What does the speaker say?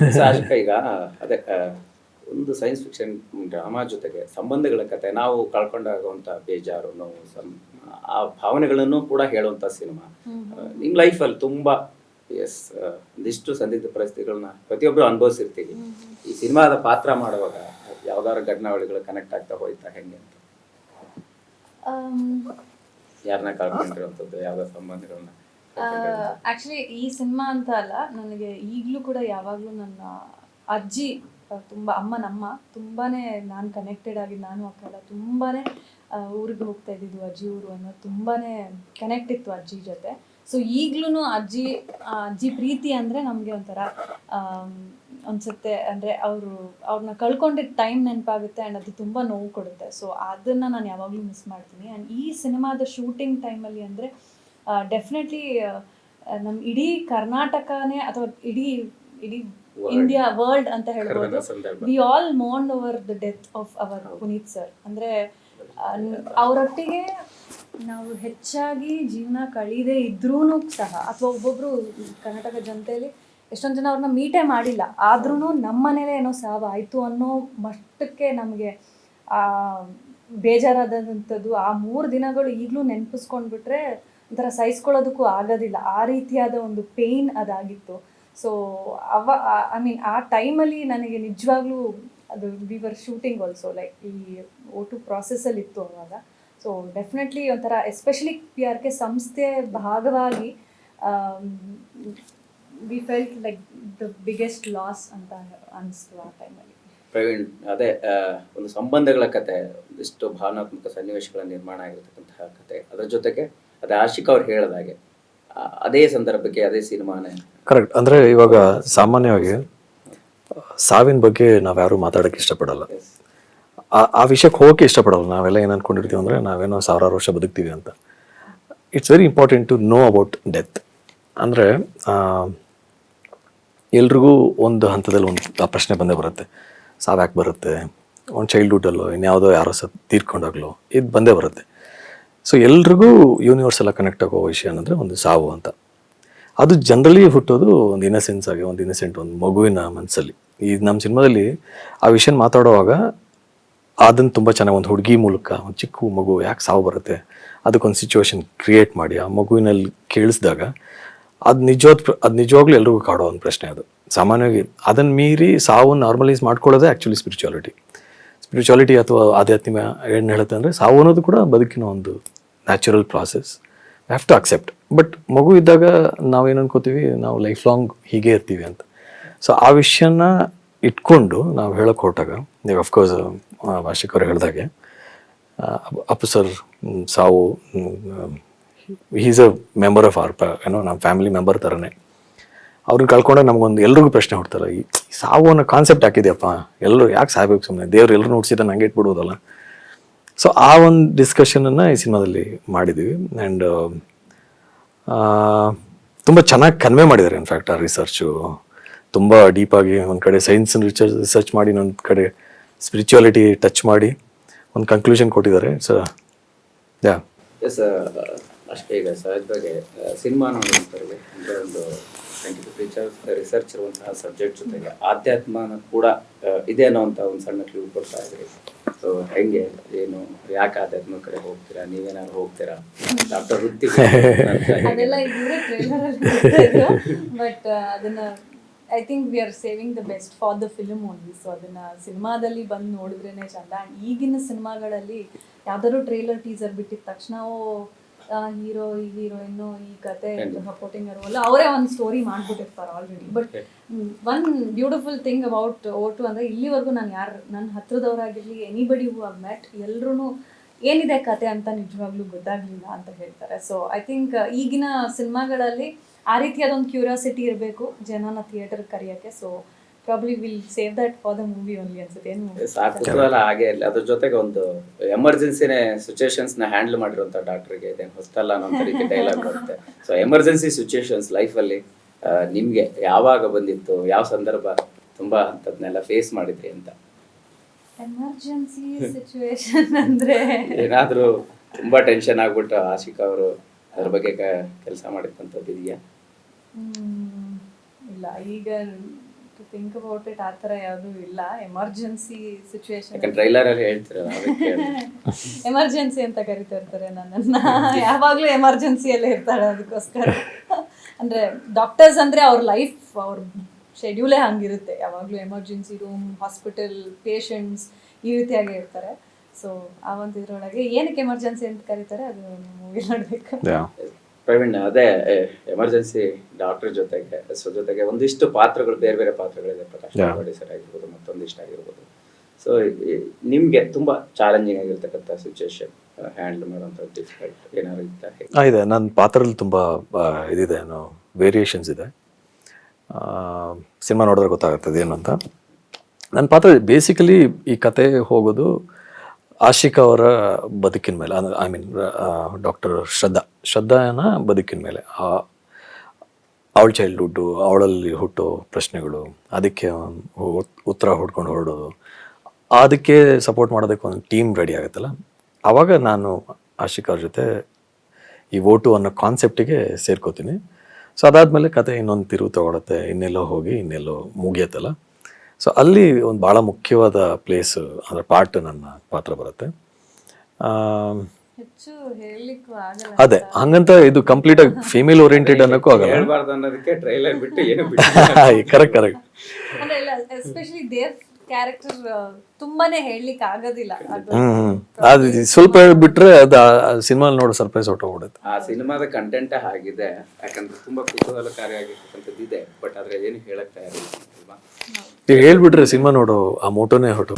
ಅಷ್ಟೇ ಈಗ ಅದೇ ಒಂದು ಸೈನ್ಸ್ ಫಿಕ್ಷನ್ ಡ್ರಾಮಾ ಜೊತೆಗೆ ಸಂಬಂಧಗಳ ಕತೆ ನಾವು ಕಳ್ಕೊಂಡಾಗುವಂಥ ಬೇಜಾರು ನೋವು ಆ ಭಾವನೆಗಳನ್ನು ಕೂಡ ಹೇಳುವಂತ ಸಿನಿಮಾ ನಿಮ್ಮ ಲೈಫಲ್ಲಿ ತುಂಬಾ ಎಸ್ ಒಂದಿಷ್ಟು ಸಂದಿಗ್ಧ ಪರಿಸ್ಥಿತಿಗಳನ್ನ ಪ್ರತಿಯೊಬ್ಬರು ಅನುಭವಿಸಿರ್ತೀವಿ. ಈ ಸಿನಿಮಾದ ಪಾತ್ರ ಮಾಡುವಾಗ ಯಾವ್ದಾದ್ರು ಘಟನಾವಳಿಗಳು ಕನೆಕ್ಟ್ ಆಗ್ತಾ ಹೋಯ್ತಾ ಹೆಂಗೆ ಅಂತ? ಯಾರನ್ನ ಕಳ್ಕೊಂಡಿರುವಂಥದ್ದು ಯಾವ್ದಾದ್ರು ಸಂಬಂಧಗಳನ್ನ? ಆಕ್ಚುಲಿ ಈ ಸಿನಿಮಾ ಅಂತ ಅಲ್ಲ, ನನಗೆ ಈಗಲೂ ಕೂಡ ಯಾವಾಗಲೂ ನನ್ನ ಅಜ್ಜಿ ತುಂಬ ಅಮ್ಮ ನಮ್ಮ, ತುಂಬಾನೇ ನಾನು ಕನೆಕ್ಟೆಡ್ ಆಗಿ ನಾನು, ಅಕ್ಕ ಎಲ್ಲ ತುಂಬಾನೇ ಊರಿಗೆ ಹೋಗ್ತಾ ಇದ್ದಿದ್ದು ಅಜ್ಜಿ ಊರು ಅನ್ನೋದು ತುಂಬಾನೇ ಕನೆಕ್ಟ್ ಇತ್ತು ಅಜ್ಜಿ ಜೊತೆ. ಸೊ ಈಗ್ಲೂ ಅಜ್ಜಿ ಅಜ್ಜಿ ಪ್ರೀತಿ ಅಂದರೆ ನಮಗೆ ಒಂಥರ ಅನ್ಸುತ್ತೆ ಅಂದರೆ ಅವರು ಅವ್ರನ್ನ ಕಳ್ಕೊಂಡಿದ್ದ ಟೈಮ್ ನೆನಪಾಗುತ್ತೆ ಆ್ಯಂಡ್ ಅದು ತುಂಬ ನೋವು ಕೊಡುತ್ತೆ. ಸೊ ಅದನ್ನು ನಾನು ಯಾವಾಗಲೂ ಮಿಸ್ ಮಾಡ್ತೀನಿ. ಆ್ಯಂಡ್ ಈ ಸಿನಿಮಾದ ಶೂಟಿಂಗ್ ಟೈಮಲ್ಲಿ ಅಂದರೆ ಡೆಫಿನೆಟ್ಲಿ ನಮ್ಮ ಇಡೀ ಕರ್ನಾಟಕನೇ ಅಥವಾ ಇಡೀ ಇಡೀ ಇಂಡಿಯಾ ವರ್ಲ್ಡ್ ಅಂತ ಹೇಳ್ಬೋದು. We all ಮೋನ್ over the death of our Puneeth sir ಅಂದರೆ ಅವರೊಟ್ಟಿಗೆ ನಾವು ಹೆಚ್ಚಾಗಿ ಜೀವನ ಕಳೀದೇ ಇದ್ರೂ ಸಹ ಅಥವಾ ಒಬ್ಬೊಬ್ರು ಕರ್ನಾಟಕ ಜನತೆಯಲ್ಲಿ ಎಷ್ಟೊಂದು ಜನ ಅವ್ರನ್ನ ಮೀಟೇ ಮಾಡಿಲ್ಲ ಆದ್ರೂ ನಮ್ಮ ಮನೇಲೆ ಏನೋ ಸಾವು ಆಯಿತು ಅನ್ನೋ ಮಟ್ಟಕ್ಕೆ ನಮಗೆ ಬೇಜಾರಾದಂಥದ್ದು ಆ ಮೂರು ದಿನಗಳು ಈಗಲೂ ನೆನಪಿಸ್ಕೊಂಡ್ಬಿಟ್ರೆ ಒಂಥರ ಸಹಿಸ್ಕೊಳ್ಳೋದಕ್ಕೂ ಆಗೋದಿಲ್ಲ. ಆ ರೀತಿಯಾದ ಒಂದು ಪೇಯ್ನ್ ಅದಾಗಿತ್ತು. ಸೊ ಅವ ಐ ಮೀನ್ ಆ ಟೈಮಲ್ಲಿ ನನಗೆ ನಿಜವಾಗ್ಲೂ ಅದು we were shooting also like ಈ ಓ ಟು ಪ್ರಾಸೆಸ್ಸಲ್ಲಿ ಇತ್ತು ಅವಾಗ. ಸೊ ಡೆಫಿನೆಟ್ಲಿ ಒಂಥರ ಎಸ್ಪೆಷಲಿ ಪಿ ಆರ್ ಕೆ ಸಂಸ್ಥೆ ಭಾಗವಾಗಿ we felt like the biggest loss ಅಂತ ಅನಿಸ್ತು ಆ ಟೈಮಲ್ಲಿ ಪ್ರವೀಣ್, ಅದೇ ಒಂದು ಸಂಬಂಧಗಳ ಕತೆ, ಒಂದಿಷ್ಟು ಭಾವನಾತ್ಮಕ ಸನ್ನಿವೇಶಗಳ ನಿರ್ಮಾಣ ಆಗಿರತಕ್ಕಂತಹ ಕತೆ. ಅದರ ಜೊತೆಗೆ ಅದೇ ಆಶಿಕ್ ಅವ್ರು ಹೇಳಿದಾಗೆ ಅದೇ ಸಂದರ್ಭಕ್ಕೆ ಅದೇ ಸಿನಿಮಾನೇ ಕರೆಕ್ಟ್ ಅಂದರೆ ಇವಾಗ ಸಾಮಾನ್ಯವಾಗಿ ಸಾವಿನ ಬಗ್ಗೆ ನಾವ್ಯಾರು ಮಾತಾಡೋಕ್ಕೆ ಇಷ್ಟಪಡಲ್ಲ. ಆ ಆ ವಿಷಯಕ್ಕೆ ಹೋಗಕ್ಕೆ ಇಷ್ಟಪಡಲ್ಲ. ನಾವೆಲ್ಲ ಏನು ಅನ್ಕೊಂಡಿರ್ತೀವಿ ಅಂದರೆ ನಾವೇನೋ ಸಾವಿರಾರು ವರ್ಷ ಬದುಕ್ತೀವಿ ಅಂತ. It's very important to know about death ಅಂದರೆ ಎಲ್ರಿಗೂ ಒಂದು ಹಂತದಲ್ಲಿ ಒಂದು ಆ ಪ್ರಶ್ನೆ ಬಂದೇ ಬರುತ್ತೆ. ಸಾವ್ಯಾಕೆ ಬರುತ್ತೆ? ಒಂದು ಚೈಲ್ಡ್ಹುಡ್ಡಲ್ಲೋ ಇನ್ಯಾವುದೋ ಯಾರೋ ಸತ್ ತೀರ್ಕೊಂಡಾಗ್ಲೋ ಇದು ಬಂದೇ ಬರುತ್ತೆ. ಸೊ ಎಲ್ರಿಗೂ ಯೂನಿವರ್ಸ್ ಎಲ್ಲ ಕನೆಕ್ಟ್ ಆಗೋ ವಿಷಯ ಅಂದರೆ ಒಂದು ಸಾವು ಅಂತ. ಅದು ಜನರಲಿ ಹುಟ್ಟೋದು ಒಂದು ಇನ್ನಸೆನ್ಸ್ ಆಗಿ, ಒಂದು ಇನ್ನಸೆಂಟ್ ಒಂದು ಮಗುವಿನ ಮನಸ್ಸಲ್ಲಿ ಈ ನಮ್ಮ ಸಿನಿಮಾದಲ್ಲಿ ಆ ವಿಷಯನ ಮಾತಾಡುವಾಗ ಅದನ್ನು ತುಂಬ ಚೆನ್ನಾಗಿ ಒಂದು ಹುಡುಗಿ ಮೂಲಕ, ಒಂದು ಚಿಕ್ಕ ಮಗು ಯಾಕೆ ಸಾವು ಬರುತ್ತೆ, ಅದಕ್ಕೊಂದು ಸಿಚುವೇಶನ್ ಕ್ರಿಯೇಟ್ ಮಾಡಿ, ಆ ಮಗುವಿನಲ್ಲಿ ಕೇಳಿಸಿದಾಗ ಅದು ನಿಜವಾದ ಅದು ನಿಜವಾಗ್ಲೂ ಎಲ್ರಿಗೂ ಕಾಡೋ ಒಂದು ಪ್ರಶ್ನೆ ಅದು. ಸಾಮಾನ್ಯವಾಗಿ ಅದನ್ನು ಮೀರಿ ಸಾವು ನಾರ್ಮಲೈಸ್ ಮಾಡ್ಕೊಳ್ಳೋದೇ ಆ್ಯಕ್ಚುಲಿ ಸ್ಪಿರಿಚುವಾಲಿಟಿ ಸ್ಪಿರಿಚುವಾಲಿಟಿ ಅಥವಾ ಆಧ್ಯಾತ್ಮ ಏನು ಹೇಳುತ್ತೆ ಅಂದರೆ ಸಾವು ಅನ್ನೋದು ಕೂಡ ಬದುಕಿನ ಒಂದು natural process have to accept but ಮಗು ಇದ್ದಾಗ ನಾವೇನು ಅನ್ಕೋತೀವಿ? ನಾವು ಲೈಫ್ ಲಾಂಗ್ ಹೀಗೆ ಇರ್ತೀವಿ ಅಂತ. ಸೊ ಆ ವಿಷಯನ ಇಟ್ಕೊಂಡು ನಾವು ಹೇಳೋಕೆ ಹೊರಟಾಗ, ನೀವು ಅಫ್ಕೋರ್ಸ್ ಭಾಷಿಕ್ ಅವ್ರು ಹೇಳಿದಾಗೆ ಅಪ್ಪು ಸರ್ ಸಾವು he's a member of our ಏನೋ ನಮ್ಮ ಫ್ಯಾಮಿಲಿ ಮೆಂಬರ್ ಥರನೇ ಅವ್ರನ್ನ ಕಳ್ಕೊಂಡಾಗ ನಮಗೊಂದು ಎಲ್ರಿಗೂ ಪ್ರಶ್ನೆ ಹುಡ್ತಾರೆ, ಈ ಸಾವು ಅನ್ನೋ ಕಾನ್ಸೆಪ್ಟ್ ಹಾಕಿದ್ಯಪ್ಪ ಎಲ್ಲರೂ ಯಾಕೆ ಸಾಯ್ಬೇಕು ಸುಮ್ಮನೆ ದೇವ್ರು ಎಲ್ಲರೂ ನೋಡ್ಸಿದ್ರೆ ನಂಗೆ ಇಟ್ಬಿಡೋದಲ್ಲ? ಸೊ ಆ ಒಂದು ಡಿಸ್ಕಷನನ್ನು ಈ ಸಿನಿಮಾದಲ್ಲಿ ಮಾಡಿದ್ದೀವಿ ಆ್ಯಂಡ್ ತುಂಬ ಚೆನ್ನಾಗಿ ಕನ್ವೆ ಮಾಡಿದ್ದಾರೆ ಇನ್ಫ್ಯಾಕ್ಟ್ ಆ ರಿಸರ್ಚು ತುಂಬ ಡೀಪಾಗಿ ಒಂದು ಕಡೆ ಸೈನ್ಸ್ ರಿಸರ್ಚ್ ರಿಸರ್ಚ್ ಮಾಡಿ, ಇನ್ನೊಂದು ಕಡೆ ಸ್ಪಿರಿಚುವಾಲಿಟಿ ಟಚ್ ಮಾಡಿ ಒಂದು ಕನ್ಕ್ಲೂಷನ್ ಕೊಟ್ಟಿದ್ದಾರೆ. ಸೊ ಯಾ ಅಷ್ಟೇ ಈಗ ಸಹಜವಾಗಿ ಸಿನಿಮಾ ಸೈಂಟಿಫಿಕ್ ರಿಸರ್ಚ್ ರಿಸರ್ಚ್ ಇರುವಂತಹ ಸಬ್ಜೆಕ್ಟ್ ಜೊತೆಗೆ ಆಧ್ಯಾತ್ಮನ ಕೂಡ ಇದೆ ಅನ್ನೋ ಅಂತ ಒಂದು ಸಣ್ಣ ಕ್ಲೂ ಕೊಡ್ತಾ ಇದ್ರಿ. ಸೊ ಹೆಂಗೆ? ಏನು? ಯಾಕೆ ಆಧ್ಯಾತ್ಮ ಕಡೆ ಹೋಗ್ತೀರಾ? ನೀವೇನಾದ್ರು ಹೋಗ್ತೀರಾ? ಡಾಕ್ಟರ್ ವೃತ್ತಿ ಬಟ್ ಅದನ್ನ I think we are saving the best for the film only so ಅದನ್ನ ಸಿನಿಮಾದಲ್ಲಿ ಬಂದು ನೋಡಿದ್ರೇನೆ ಚಂದ. ಈಗಿನ ಸಿನಿಮಾಗಳಲ್ಲಿ ಯಾವ್ದಾದ್ರು ಟ್ರೇಲರ್ ಟೀಸರ್ ಬಿಟ್ಟಿದ ತಕ್ಷಣ ಹೀರೋ ಈ ಹೀರೋಯಿನ್ನು ಈ ಕತೆ ಸಪೋರ್ಟಿಂಗ್ ಇರುವಲ್ಲ ಅವರೇ ಒಂದು story ಮಾಡ್ಬಿಟ್ಟಿರ್ತಾರೆ already but one beautiful thing about vote ಅಂದರೆ ಇಲ್ಲಿವರೆಗೂ ನಾನು ಯಾರು ನನ್ನ ಹತ್ರದವರಾಗಿರಲಿ ಎನಿಬಡಿ ಹೂ ಆಗ್ ಮೆಟ್ ಎಲ್ಲರೂ ಏನಿದೆ ಕತೆ ಅಂತ ನಿಜವಾಗ್ಲೂ ಗೊತ್ತಾಗ್ಲಿಲ್ಲ ಅಂತ ಹೇಳ್ತಾರೆ. ಸೊ ಐ ಥಿಂಕ್ ಈಗಿನ ಸಿನಿಮಾಗಳಲ್ಲಿ ಆ ರೀತಿಯಾದ ಒಂದು ಕ್ಯೂರಿಯಾಸಿಟಿ ಇರಬೇಕು ಜನನ theatre ಕರೆಯೋಕ್ಕೆ. So probably will save that for the movie only ಅನ್ಸುತ್ತೆ. ಏನು ಸಾಕಲ್ಲ ಹಾಗೆ ಇಲ್ಲ. ಅದ್ರ ಜೊತೆಗೆ ಒಂದು ಎಮರ್ಜೆನ್ಸಿನೇ ಸಿಚುಯೇಷನ್ಸ್ನ ಹ್ಯಾಂಡಲ್ ಮಾಡಿರುವಂತ ಡಾಕ್ಟರ್ಗೆ ಇದೆ ಹೊಸ್ತಲ್ಲ ಅನ್ನೋ ರೀತಿ ಡೈಲಾಗ್ ಬರುತ್ತೆ. ಸೊ ಎಮರ್ಜೆನ್ಸಿ ಸಿಚುಯೇಷನ್ಸ್ ಲೈಫಲ್ಲಿ ನಿಮಗೆ ಯಾವಾಗ ಬಂದಿತ್ತು ಯಾವ ಸಂದರ್ಭ ತುಂಬಾ ಅಂತದ್ನೆಲ್ಲ ಫೇಸ್ ಮಾಡಿದ್ರಿ ಅಂತ? ಎಮರ್ಜೆನ್ಸಿ ಸಿಚುಯೇಷನ್ ಅಂದ್ರೆ? ಏನಾದರೂ ತುಂಬಾ ಟೆನ್ಷನ್ ಆಗ್ಬಿಟ್ಟು ಆಶಿಕ್ ಅವರು ಅದ್ರ ಬಗ್ಗೆ ಕೆಲಸ ಮಾಡಿದಂಥದ್ದು ಇದೆಯಾ? ಇಲ್ಲ. ಈಗ ಥಿಂಕ್ ಅಬೌಟ್ ಇಟ್ ಆ ಥರ ಯಾವುದೂ ಇಲ್ಲ. ಎಮರ್ಜೆನ್ಸಿ ಸಿಚುವೇಶನ್ ಯಾಕಂದ್ರೆ ಟ್ರೈಲರ್ ಅಲ್ಲಿ ಹೇಳ್ತಿರಲ್ಲ ಅದಕ್ಕೆ ಎಮರ್ಜೆನ್ಸಿ ಅಂತ ಕರಿತಾ ಇರ್ತಾರೆ ನನ್ನನ್ನ. ಯಾವಾಗಲೂ ಎಮರ್ಜೆನ್ಸಿಯಲ್ಲೇ ಇರ್ತಾಳೆ ಅದಕ್ಕೋಸ್ಕರ. ಅಂದ್ರೆ ಡಾಕ್ಟರ್ಸ್ ಅಂದ್ರೆ ಅವ್ರ ಲೈಫ್ ಅವ್ರ ಶೆಡ್ಯೂಲೇ ಹಂಗಿರುತ್ತೆ. ಯಾವಾಗಲೂ ಎಮರ್ಜೆನ್ಸಿ ರೂಮ್ ಹಾಸ್ಪಿಟಲ್ ಪೇಷಂಟ್ಸ್ ಈ ರೀತಿಯಾಗಿ ಇರ್ತಾರೆ. ಸೊ ಆ ಒಂದು ಇದರೊಳಗೆ ಏನಕ್ಕೆ ಎಮರ್ಜೆನ್ಸಿ ಅಂತ ಕರೀತಾರೆ ಅದು ಮೂವಿ ನೋಡ್ಬೇಕು. ಪ್ರವೀಣ್ ಅದೇ ಎಮರ್ಜೆನ್ಸಿ ಡಾಕ್ಟರ್ ಜೊತೆಗೆ ಸೊ ಜೊತೆಗೆ ಒಂದಿಷ್ಟು ಪಾತ್ರಗಳು ಬೇರೆ ಬೇರೆ ಪಾತ್ರಗಳಿದೆ. ಪ್ರಕಾಶ್ Yeah. ಸರ್ ಆಗಿರ್ಬೋದು ಮತ್ತೊಂದಿಷ್ಟು ಆಗಿರ್ಬೋದು. ಸೊ ನಿಮ್ಗೆ ತುಂಬಾ ಚಾಲೆಂಜಿಂಗ್ ಆಗಿರ್ತಕ್ಕಂಥ ಸಿಚುವೇಶನ್ ಹ್ಯಾಂಡಲ್ ಮಾಡುವಂಥ ಡಿಫಿಕಲ್ಟ್ ಏನಾದ್ರು ಇತ್ತ? ಇದೆ. ನನ್ನ ಪಾತ್ರದಲ್ಲಿ ತುಂಬ ಇದಿದೆ. ಏನೋ ವೇರಿಯೇಷನ್ಸ್ ಇದೆ. ಸಿನಿಮಾ ನೋಡಿದ್ರೆ ಗೊತ್ತಾಗುತ್ತೆ ಏನು ಅಂತ. ನನ್ನ ಪಾತ್ರ ಬೇಸಿಕಲಿ ಈ ಕತೆ ಹೋಗೋದು ಆಶಿಕ್ ಅವರ ಬದುಕಿನ ಮೇಲೆ ಐ ಮೀನ್ ಡಾಕ್ಟರ್ ಶ್ರದ್ಧಾ, ಶ್ರದ್ಧಾನ ಬದುಕಿನ ಮೇಲೆ ಅವಳ ಚೈಲ್ಡ್ಹುಡ್ಡು ಅವಳಲ್ಲಿ ಹುಟ್ಟೋ ಪ್ರಶ್ನೆಗಳು, ಅದಕ್ಕೆ ಉತ್ತರ ಹುಡ್ಕೊಂಡು ಹೊರಡೋದು, ಅದಕ್ಕೆ ಸಪೋರ್ಟ್ ಮಾಡೋದಕ್ಕೆ ಒಂದು ಟೀಮ್ ರೆಡಿ ಆಗುತ್ತಲ್ಲ. ಆವಾಗ ನಾನು ಆಶಿಕ್ ಅವ್ರ ಜೊತೆ ಈ ಓಟು ಅನ್ನೋ ಕಾನ್ಸೆಪ್ಟಿಗೆ ಸೇರ್ಕೋತೀನಿ. ಸೊ ಅದಾದಮೇಲೆ ಕತೆ ಇನ್ನೊಂದು ತಿರುವು ತಗೊಳತ್ತೆ, ಇನ್ನೆಲ್ಲೋ ಹೋಗಿ ಇನ್ನೆಲ್ಲೋ ಮುಗಿಯತ್ತಲ್ಲ. ಸೊ ಅಲ್ಲಿ ಒಂದು ಭಾಳ ಮುಖ್ಯವಾದ ಪ್ಲೇಸ್ ಅಂದರೆ ಪಾರ್ಟ್ ನನ್ನ ಪಾತ್ರ ಬರುತ್ತೆ. ಆಮ್, ಹೆಚ್ಚು ಹೇಳಲಿಕ್ಕೂ ಆಗಲ್ಲ ಅದೇ ಹಂಗಂತ ಇದು ಕಂಪ್ಲೀಟ್ ಆಗಿ ಫೀಮೇಲ್ ಓರಿಯೆಂಟೆಡ್ ಅನ್ನೋಕ್ಕೂ ಆಗಲ್ಲ. ಹೇಳ್ಬಾರ್ದು ಅನ್ನೋದಕ್ಕೆ ಟ್ರೈಲರ್ ಬಿಟ್ಟು ಏನು ಬಿಟ್ಟು ಕರೆಕ್ಟ್ ಕರೆಕ್ಟ್ ಅಂದ್ರೆ ಇಲ್ಲ ಎಸ್ಪೆಷಲಿ ದೇವ್ ಕ್ಯಾರೆಕ್ಟರ್ ತುಂಬಾನೇ ಹೇಳಲಿಕ್ಕೆ ಆಗೋದಿಲ್ಲ. ಅದು ಹ್ಮ್ ಹ್ಮ್. ಸ್ವಲ್ಪ ಬಿಟ್ರೆ ಅದು ಸಿನಿಮಾ ನೋಡೋ ಸರ್ಪ್ರೈಸ್ ಹೊಟ್ಟೋಗ್ಬಿಡುತ್ತೆ ಆ ಸಿನಿಮಾದ ಕಂಟೆಂಟ್ ಆಗಿದೆ ಯಾಕಂದ್ರೆ ತುಂಬಾ ಕುತೂಹಲಕಾರಿಯಾಗಿರ್ತಕ್ಕಂಥದ್ದು ಇದೆ ಬಟ್ ಆದ್ರೆ ಏನು ಹೇಳಕ್ ತಯಾರಿಲ್ಲ. ಈಗ ಹೇಳ್ಬಿಟ್ರೆ ಸಿನಿಮಾ ನೋಡೋ ಆ ಮೋಟೋನೇ ಹೊಟ್ಟು